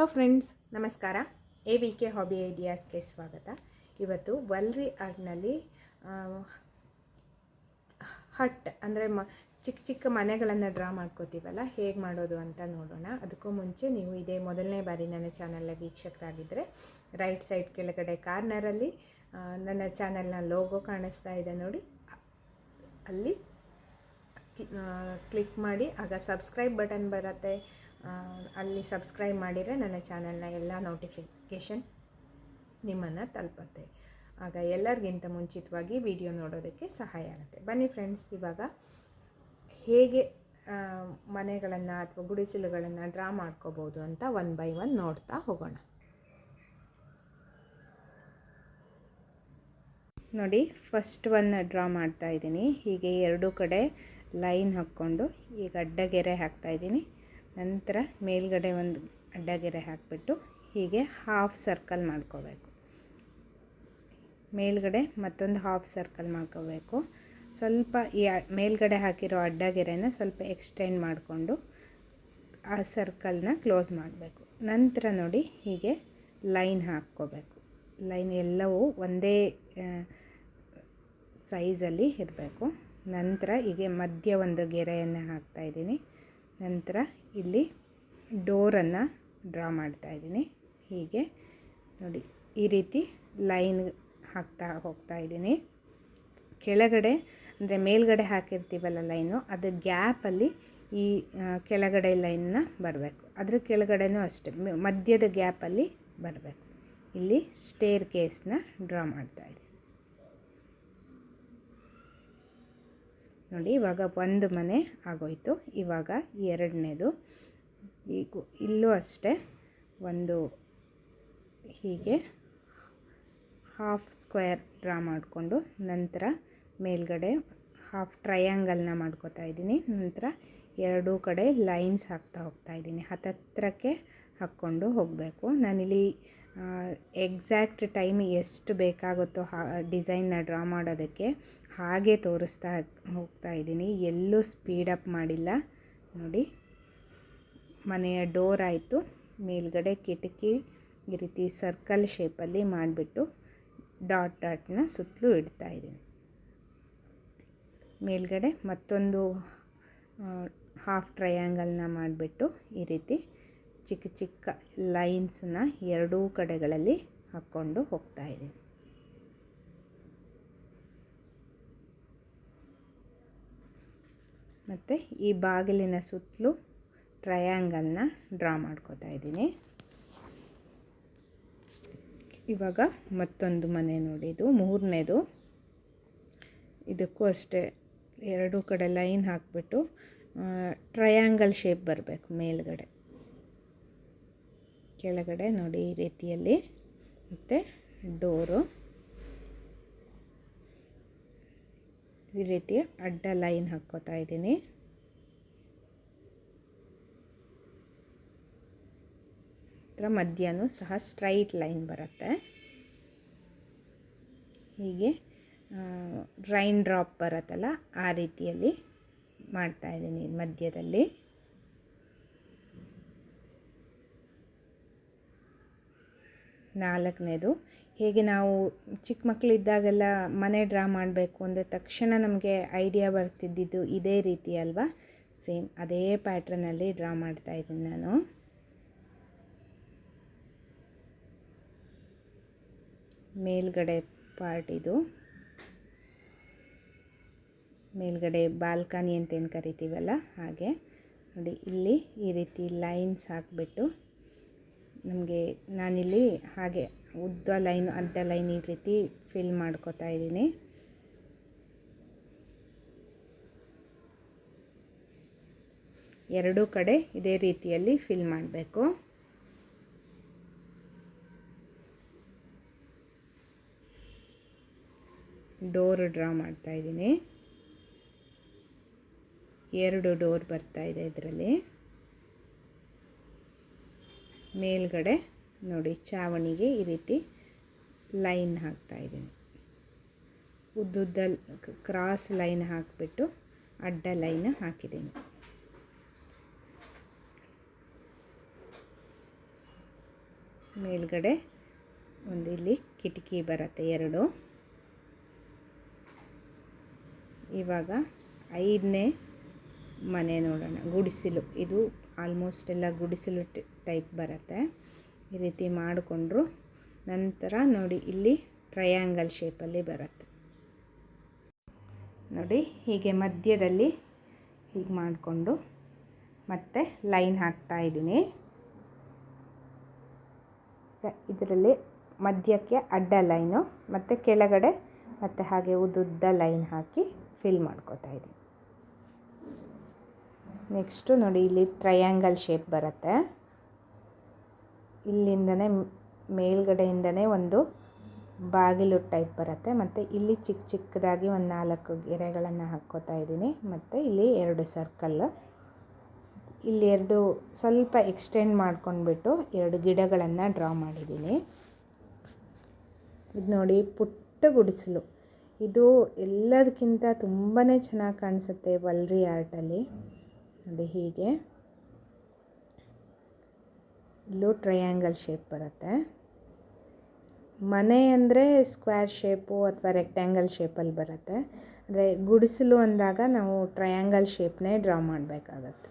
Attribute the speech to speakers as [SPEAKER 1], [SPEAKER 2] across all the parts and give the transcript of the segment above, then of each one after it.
[SPEAKER 1] Hello friends, ನಮಸ್ಕಾರ. A V K hobby ಐಡಿಯಾಸ್ಗೆ ಸ್ವಾಗತ. ಇವತ್ತು ವಲ್ರಿ ಆರ್ಟ್ನಲ್ಲಿ ಹಟ್ ಅಂದರೆ ಮ, ಚಿಕ್ಕ ಚಿಕ್ಕ ಮನೆಗಳನ್ನು ಡ್ರಾ ಮಾಡ್ಕೋತೀವಲ್ಲ, ಹೇಗೆ ಮಾಡೋದು ಅಂತ ನೋಡೋಣ. ಅದಕ್ಕೂ ಮುಂಚೆ ನೀವು ಇದೇ ಮೊದಲನೇ ಬಾರಿ ನನ್ನ ಚಾನಲ್ನ ವೀಕ್ಷಕರಾಗಿದ್ದರೆ, ರೈಟ್ ಸೈಡ್ ಕೆಳಗಡೆ ಕಾರ್ನರಲ್ಲಿ ನನ್ನ ಚಾನಲ್ನ ಲೋಗೋ ಕಾಣಿಸ್ತಾ ಇದೆ ನೋಡಿ. ಅಲ್ಲಿ ಕ್ಲಿಕ್ ಮಾಡಿ, ಆಗ ಸಬ್ಸ್ಕ್ರೈಬ್ ಬಟನ್ ಬರುತ್ತೆ. ಅಲ್ಲಿ ಸಬ್ಸ್ಕ್ರೈಬ್ ಮಾಡಿದರೆ ನನ್ನ ಚಾನಲ್ನ ಎಲ್ಲ ನೋಟಿಫಿಕೇಷನ್ ನಿಮ್ಮನ್ನು ತಲುಪುತ್ತೆ. ಆಗ ಎಲ್ಲರಿಗಿಂತ ಮುಂಚಿತವಾಗಿ ವಿಡಿಯೋ ನೋಡೋದಕ್ಕೆ ಸಹಾಯ ಆಗುತ್ತೆ. ಬನ್ನಿ ಫ್ರೆಂಡ್ಸ್, ಇವಾಗ ಹೇಗೆ ಮನೆಗಳನ್ನು ಅಥವಾ ಗುಡಿಸಲುಗಳನ್ನು ಡ್ರಾ ಮಾಡ್ಕೋಬೋದು ಅಂತ ಒನ್ ಬೈ ಒನ್ ನೋಡ್ತಾ ಹೋಗೋಣ. ನೋಡಿ, ಫಸ್ಟ್ ಒನ್ ಡ್ರಾ ಮಾಡ್ತಾ ಇದ್ದೀನಿ. ಹೀಗೆ ಎರಡೂ ಕಡೆ ಲೈನ್ ಹಾಕ್ಕೊಂಡು ಈಗ ಅಡ್ಡಗೆರೆ ಹಾಕ್ತಾ ಇದ್ದೀನಿ. ನಂತರ ಮೇಲ್ಗಡೆ ಒಂದು ಅಡ್ಡಗೆರೆ ಹಾಕಿಬಿಟ್ಟು ಹೀಗೆ ಹಾಫ್ ಸರ್ಕಲ್ ಮಾಡ್ಕೋಬೇಕು. ಮೇಲ್ಗಡೆ ಮತ್ತೊಂದು ಹಾಫ್ ಸರ್ಕಲ್ ಮಾಡ್ಕೋಬೇಕು. ಸ್ವಲ್ಪ ಈ ಮೇಲ್ಗಡೆ ಹಾಕಿರೋ ಅಡ್ಡಗೆರೆನ ಸ್ವಲ್ಪ ಎಕ್ಸ್ಟೆಂಡ್ ಮಾಡಿಕೊಂಡು ಆ ಸರ್ಕಲ್ನ ಕ್ಲೋಸ್ ಮಾಡಬೇಕು. ನಂತರ ನೋಡಿ ಹೀಗೆ ಲೈನ್ ಹಾಕ್ಕೋಬೇಕು. ಲೈನ್ ಎಲ್ಲವೂ ಒಂದೇ ಸೈಜಲ್ಲಿ ಇರಬೇಕು. ನಂತರ ಹೀಗೆ ಮಧ್ಯ ಒಂದು ಗೆರೆಯನ್ನು ಹಾಕ್ತಾ ಇದ್ದೀನಿ. ನಂತರ ಇಲ್ಲಿ ಡೋರನ್ನು ಡ್ರಾ ಮಾಡ್ತಾ ಇದ್ದೀನಿ. ಹೀಗೆ ನೋಡಿ, ಈ ರೀತಿ ಲೈನ್ ಹಾಕ್ತಾ ಹೋಗ್ತಾ ಇದ್ದೀನಿ. ಕೆಳಗಡೆ, ಅಂದರೆ ಮೇಲ್ಗಡೆ ಹಾಕಿರ್ತೀವಲ್ಲ ಲೈನು, ಅದು ಗ್ಯಾಪಲ್ಲಿ ಈ ಕೆಳಗಡೆ ಲೈನ್ನ ಬರಬೇಕು. ಅದ್ರ ಕೆಳಗಡೆನೂ ಅಷ್ಟೇ, ಮಧ್ಯದ ಗ್ಯಾಪಲ್ಲಿ ಬರಬೇಕು. ಇಲ್ಲಿ ಸ್ಟೇರ್ ಕೇಸ್ನ ಡ್ರಾ ಮಾಡ್ತಾ ಇದ್ದೀನಿ. ನೋಡಿ, ಇವಾಗ ಒಂದು ಮನೆ ಆಗೋಯಿತು. ಇವಾಗ ಎರಡನೇದು. ಈಗ ಇಲ್ಲೂ ಅಷ್ಟೇ ಒಂದು ಹೀಗೆ ಹಾಫ್ ಸ್ಕ್ವೇರ್ ಡ್ರಾ ಮಾಡಿಕೊಂಡು ನಂತರ ಮೇಲ್ಗಡೆ ಹಾಫ್ ಟ್ರಯಾಂಗಲ್ನ ಮಾಡ್ಕೋತಾ ಇದ್ದೀನಿ. ನಂತರ ಎರಡೂ ಕಡೆ ಲೈನ್ಸ್ ಹಾಕ್ತಾ ಹೋಗ್ತಾ ಇದ್ದೀನಿ. ಹತ್ತತ್ರಕ್ಕೆ ಹಾಕ್ಕೊಂಡು ಹೋಗಬೇಕು. ನಾನಿಲ್ಲಿ ಎಕ್ಸಾಕ್ಟ್ ಟೈಮ್ ಎಷ್ಟು ಬೇಕಾಗುತ್ತೋ ಹಾ ಡಿಸೈನ್ನ ಡ್ರಾ ಮಾಡೋದಕ್ಕೆ ಹಾಗೆ ತೋರಿಸ್ತಾ ಹೋಗ್ತಾ ಇದ್ದೀನಿ. ಎಲ್ಲೂ ಸ್ಪೀಡಪ್ ಮಾಡಿಲ್ಲ. ನೋಡಿ, ಮನೆಯ ಡೋರ್ ಆಯಿತು. ಮೇಲ್ಗಡೆ ಕಿಟಕಿ ಈ ರೀತಿ ಸರ್ಕಲ್ ಶೇಪಲ್ಲಿ ಮಾಡಿಬಿಟ್ಟು ಡಾಟ್ ಡಾಟ್ನ ಸುತ್ತಲೂ ಇಡ್ತಾ ಇದ್ದೀನಿ. ಮೇಲ್ಗಡೆ ಮತ್ತೊಂದು ಹಾಫ್ ಟ್ರಯಾಂಗಲ್ನ ಮಾಡಿಬಿಟ್ಟು ಈ ರೀತಿ ಚಿಕ್ಕ ಚಿಕ್ಕ ಲೈನ್ಸನ್ನ ಎರಡೂ ಕಡೆಗಳಲ್ಲಿ ಹಾಕ್ಕೊಂಡು ಹೋಗ್ತಾ ಇದ್ದೀನಿ. ಮತ್ತು ಈ ಬಾಗಿಲಿನ ಸುತ್ತಲೂ ಟ್ರಯಾಂಗಲ್ನ ಡ್ರಾ ಮಾಡ್ಕೋತಾ ಇದ್ದೀನಿ. ಇವಾಗ ಮತ್ತೊಂದು ಮನೆ ನೋಡಿ, ಇದು ಮೂರನೇದು. ಇದಕ್ಕೂ ಅಷ್ಟೇ ಎರಡೂ ಕಡೆ ಲೈನ್ ಹಾಕಿಬಿಟ್ಟು ಟ್ರಯಾಂಗಲ್ ಶೇಪ್ ಬರಬೇಕು ಮೇಲ್ಗಡೆ. ಕೆಳಗಡೆ ನೋಡಿ ಈ ರೀತಿಯಲ್ಲಿ. ಮತ್ತು ಡೋರು. ಈ ರೀತಿ ಅಡ್ಡ ಲೈನ್ ಹಾಕ್ಕೋತಾ ಇದ್ದೀನಿ. ಹತ್ರ ಮಧ್ಯಾಹ್ನ ಸಹ ಸ್ಟ್ರೈಟ್ ಲೈನ್ ಬರುತ್ತೆ. ಹೀಗೆ ರೈನ್ ಡ್ರಾಪ್ ಬರುತ್ತಲ್ಲ, ಆ ರೀತಿಯಲ್ಲಿ ಮಾಡ್ತಾ ಇದ್ದೀನಿ ಮಧ್ಯದಲ್ಲಿ. ನಾಲ್ಕನೇದು. ಹೇಗೆ ನಾವು ಚಿಕ್ಕ ಮಕ್ಕಳಿದ್ದಾಗೆಲ್ಲ ಮನೆ ಡ್ರಾ ಮಾಡಬೇಕು ಅಂದರೆ ತಕ್ಷಣ ನಮಗೆ ಐಡಿಯಾ ಬರ್ತಿದ್ದಿದ್ದು ಇದೇ ರೀತಿ ಅಲ್ವಾ? ಸೇಮ್ ಅದೇ ಪ್ಯಾಟ್ರನಲ್ಲಿ ಡ್ರಾ ಮಾಡ್ತಾ ಇದ್ದೀನಿ ನಾನು. ಮೇಲ್ಗಡೆ ಪಾರ್ಟ್ ಇದು. ಮೇಲ್ಗಡೆ ಬಾಲ್ಕನಿ ಅಂತ ಏನು ಕರಿತೀವಲ್ಲ ಹಾಗೆ. ನೋಡಿ, ಇಲ್ಲಿ ಈ ರೀತಿ ಲೈನ್ಸ್ ಹಾಕಿಬಿಟ್ಟು ನಮಗೆ ನಾನಿಲ್ಲಿ ಹಾಗೆ ಉದ್ದ ಲೈನ್ ಅಡ್ಡ ಲೈನ್ ಈ ರೀತಿ ಫಿಲ್ ಮಾಡ್ಕೋತಾ ಇದ್ದೀನಿ. ಎರಡೂ ಕಡೆ ಇದೇ ರೀತಿಯಲ್ಲಿ ಫಿಲ್ ಮಾಡಬೇಕು. ಡೋರ್ ಡ್ರಾ ಮಾಡ್ತಾ ಇದ್ದೀನಿ. ಎರಡು ಡೋರ್ ಬರ್ತಾ ಇದೆ ಇದರಲ್ಲಿ. ಮೇಲ್ಗಡೆ ನೋಡಿ, ಚಾವಣಿಗೆ ಈ ರೀತಿ ಲೈನ್ ಹಾಕ್ತಾ ಇದ್ದೀನಿ. ಉದ್ದುದ್ದ ಕ್ರಾಸ್ ಲೈನ್ ಹಾಕಿಬಿಟ್ಟು ಅಡ್ಡ ಲೈನ್ ಹಾಕಿದ್ದೀನಿ. ಮೇಲ್ಗಡೆ ಒಂದು ಇಲ್ಲಿ ಕಿಟಕಿ ಬರುತ್ತೆ, ಎರಡು. ಇವಾಗ ಐದನೇ ಮನೆ ನೋಡೋಣ, ಗುಡಿಸಿಲು. ಇದು ಆಲ್ಮೋಸ್ಟ್ ಎಲ್ಲ ಗುಡಿಸಲು ಟೈಪ್ ಬರುತ್ತೆ. ಈ ರೀತಿ ಮಾಡಿಕೊಂಡ್ರು ನಂತರ ನೋಡಿ ಇಲ್ಲಿ ಟ್ರಯಾಂಗಲ್ ಶೇಪಲ್ಲಿ ಬರುತ್ತೆ. ನೋಡಿ ಹೀಗೆ ಮಧ್ಯದಲ್ಲಿ ಹೀಗೆ ಮಾಡಿಕೊಂಡು ಮತ್ತೆ ಲೈನ್ ಹಾಕ್ತಾ ಇದ್ದೀನಿ. ಇದರಲ್ಲಿ ಮಧ್ಯಕ್ಕೆ ಅಡ್ಡ ಲೈನು ಮತ್ತು ಕೆಳಗಡೆ ಮತ್ತು ಹಾಗೆ ಉದ್ದುದ್ದ ಲೈನ್ ಹಾಕಿ ಫಿಲ್ ಮಾಡ್ಕೋತಾ ಇದ್ದೀನಿ. ನೆಕ್ಸ್ಟು ನೋಡಿ ಇಲ್ಲಿ ಟ್ರಯಾಂಗಲ್ ಶೇಪ್ ಬರುತ್ತೆ. ಇಲ್ಲಿಂದನೇ ಮೇಲ್ಗಡೆಯಿಂದನೇ ಒಂದು ಬಾಗಿಲು ಟೈಪ್ ಬರುತ್ತೆ. ಮತ್ತು ಇಲ್ಲಿ ಚಿಕ್ಕ ಚಿಕ್ಕದಾಗಿ ಒಂದು ನಾಲ್ಕು ಗೆರೆಗಳನ್ನು ಹಾಕ್ಕೋತಾ ಇದ್ದೀನಿ. ಮತ್ತು ಇಲ್ಲಿ ಎರಡು ಸರ್ಕಲ್ ಇಲ್ಲಿ ಎರಡು ಸ್ವಲ್ಪ ಎಕ್ಸ್ಟೆಂಡ್ ಮಾಡ್ಕೊಂಡ್ಬಿಟ್ಟು ಎರಡು ಗಿಡಗಳನ್ನು ಡ್ರಾ ಮಾಡಿದ್ದೀನಿ. ಇದು ನೋಡಿ ಪುಟ್ಟ ಗುಡಿಸಲು. ಇದು ಎಲ್ಲದಕ್ಕಿಂತ ತುಂಬಾ ಚೆನ್ನಾಗಿ ಕಾಣಿಸುತ್ತೆ ವಲ್ರಿ ಆರ್ಟಲ್ಲಿ ನೋಡಿ ಹೀಗೆ. ಇಲ್ಲೂ ಟ್ರಯಾಂಗಲ್ ಶೇಪ್ ಬರುತ್ತೆ. ಮನೆ ಅಂದರೆ ಸ್ಕ್ವೇರ್ ಶೇಪು ಅಥವಾ ರೆಕ್ಟ್ಯಾಂಗಲ್ ಶೇಪಲ್ಲಿ ಬರುತ್ತೆ. ಅಂದರೆ ಗುಡಿಸಲು ಅಂದಾಗ ನಾವು ಟ್ರಯಾಂಗಲ್ ಶೇಪ್ನೇ ಡ್ರಾ ಮಾಡಬೇಕಾಗತ್ತೆ.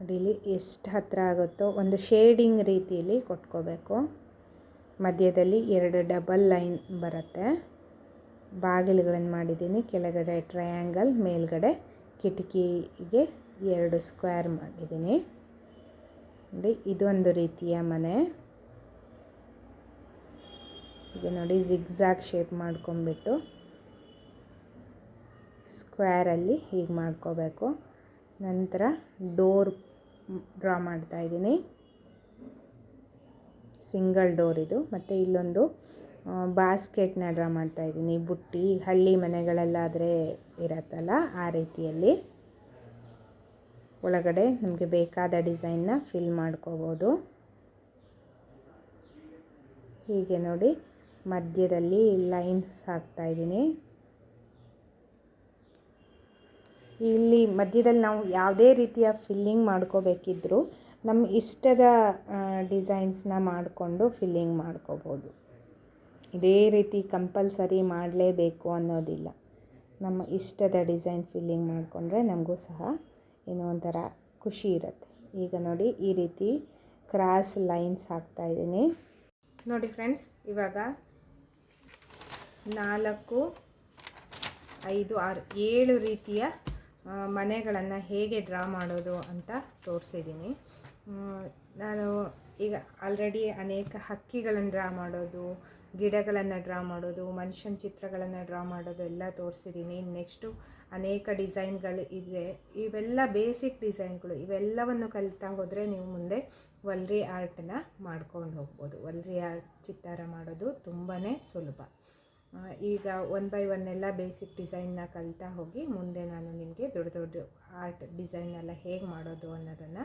[SPEAKER 1] ನೋಡಿ ಇಲ್ಲಿ ಎಷ್ಟು ಹತ್ತಿರ ಆಗುತ್ತೋ ಒಂದು ಶೇಡಿಂಗ್ ರೀತಿಯಲ್ಲಿ ಕೊಟ್ಕೋಬೇಕು. ಮಧ್ಯದಲ್ಲಿ ಎರಡು ಡಬಲ್ ಲೈನ್ ಬರುತ್ತೆ. ಬಾಗಿಲುಗಳನ್ನು ಮಾಡಿದ್ದೀನಿ. ಕೆಳಗಡೆ ಟ್ರಯಾಂಗಲ್ ಮೇಲ್ಗಡೆ ಕಿಟಕಿಗೆ ಎರಡು ಸ್ಕ್ವೇರ್ ಮಾಡಿದ್ದೀನಿ. ನೋಡಿ, ಇದೊಂದು ರೀತಿಯ ಮನೆ. ಈಗ ನೋಡಿ, ಜಿಗ್ಜಾಗ್ ಶೇಪ್ ಮಾಡ್ಕೊಂಬಿಟ್ಟು ಸ್ಕ್ವೇರಲ್ಲಿ ಹೀಗೆ ಮಾಡ್ಕೋಬೇಕು. ನಂತರ ಡೋರ್ ಡ್ರಾ ಮಾಡ್ತಾ ಇದ್ದೀನಿ. ಸಿಂಗಲ್ ಡೋರ್ ಇದು. ಮತ್ತು ಇಲ್ಲೊಂದು ಬಾಸ್ಕೆಟ್ನ ಡ್ರಾ ಮಾಡ್ತಾ ಇದ್ದೀನಿ. ಬುಟ್ಟಿ, ಹಳ್ಳಿ ಮನೆಗಳಲ್ಲಾದರೆ ಇರತ್ತಲ್ಲ ಆ ರೀತಿಯಲ್ಲಿ. ಒಳಗಡೆ ನಮಗೆ ಬೇಕಾದ ಡಿಸೈನ್ನ ಫಿಲ್ ಮಾಡ್ಕೋಬೋದು. ಹೀಗೆ ನೋಡಿ ಮಧ್ಯದಲ್ಲಿ ಲೈನ್ಸ್ ಹಾಕ್ತಾಯಿದ್ದೀನಿ ಇಲ್ಲಿ ಮಧ್ಯದಲ್ಲಿ ನಾವು ಯಾವುದೇ ರೀತಿಯ ಫಿಲ್ಲಿಂಗ್ ಮಾಡ್ಕೋಬೇಕಿದ್ರೂ ನಮ್ಮ ಇಷ್ಟದ ಡಿಸೈನ್ಸ್ನ ಮಾಡಿಕೊಂಡು ಫಿಲ್ಲಿಂಗ್ ಮಾಡ್ಕೋಬೋದು. ಇದೇ ರೀತಿ ಕಂಪಲ್ಸರಿ ಮಾಡಲೇಬೇಕು ಅನ್ನೋದಿಲ್ಲ. ನಮ್ಮ ಇಷ್ಟದ ಡಿಸೈನ್ ಫಿಲ್ಲಿಂಗ್ ಮಾಡಿಕೊಂಡ್ರೆ ನಮಗೂ ಸಹ ಏನೋ ಒಂಥರ ಖುಷಿ ಇರುತ್ತೆ. ಈಗ ನೋಡಿ ಈ ರೀತಿ ಕ್ರಾಸ್ ಲೈನ್ಸ್ ಹಾಕ್ತಾ ಇದ್ದೀನಿ. ನೋಡಿ ಫ್ರೆಂಡ್ಸ್ ಇವಾಗ ನಾಲ್ಕು, ಐದು, ಆರು, ಏಳು ರೀತಿಯ ಮನೆಗಳನ್ನು ಹೇಗೆ ಡ್ರಾ ಮಾಡೋದು ಅಂತ ತೋರಿಸಿದ್ದೀನಿ. ನಾನು ಈಗ ಆಲ್ರೆಡಿ ಅನೇಕ ಹಕ್ಕಿಗಳನ್ನು ಡ್ರಾ ಮಾಡೋದು, ಗಿಡಗಳನ್ನು ಡ್ರಾ ಮಾಡೋದು, ಮನುಷ್ಯನ ಚಿತ್ರಗಳನ್ನು ಡ್ರಾ ಮಾಡೋದು ಎಲ್ಲ ತೋರಿಸಿದ್ದೀನಿ ನೆಕ್ಸ್ಟು ಅನೇಕ ಡಿಸೈನ್ಗಳು ಇದೆ. ಇವೆಲ್ಲ ಬೇಸಿಕ್ ಡಿಸೈನ್ಗಳು ಇವೆಲ್ಲವನ್ನು ಕಲಿತಾ ಹೋದರೆ ನೀವು ಮುಂದೆ ವಲ್ರಿ ಆರ್ಟನ್ನ ಮಾಡ್ಕೊಂಡು ಹೋಗ್ಬೋದು. ವಲ್ರಿ ಆರ್ಟ್ ಚಿತ್ತಾರ ಮಾಡೋದು ತುಂಬಾ ಸುಲಭ. ಈಗ ಒನ್ ಬೈ ಒನ್ ಎಲ್ಲ ಬೇಸಿಕ್ ಡಿಸೈನ್ನ ಕಲಿತಾ ಹೋಗಿ ಮುಂದೆ ನಾನು ನಿಮಗೆ ದೊಡ್ಡ ದೊಡ್ಡ ಆರ್ಟ್ ಡಿಸೈನ್ ಎಲ್ಲ ಹೇಗೆ ಮಾಡೋದು ಅನ್ನೋದನ್ನು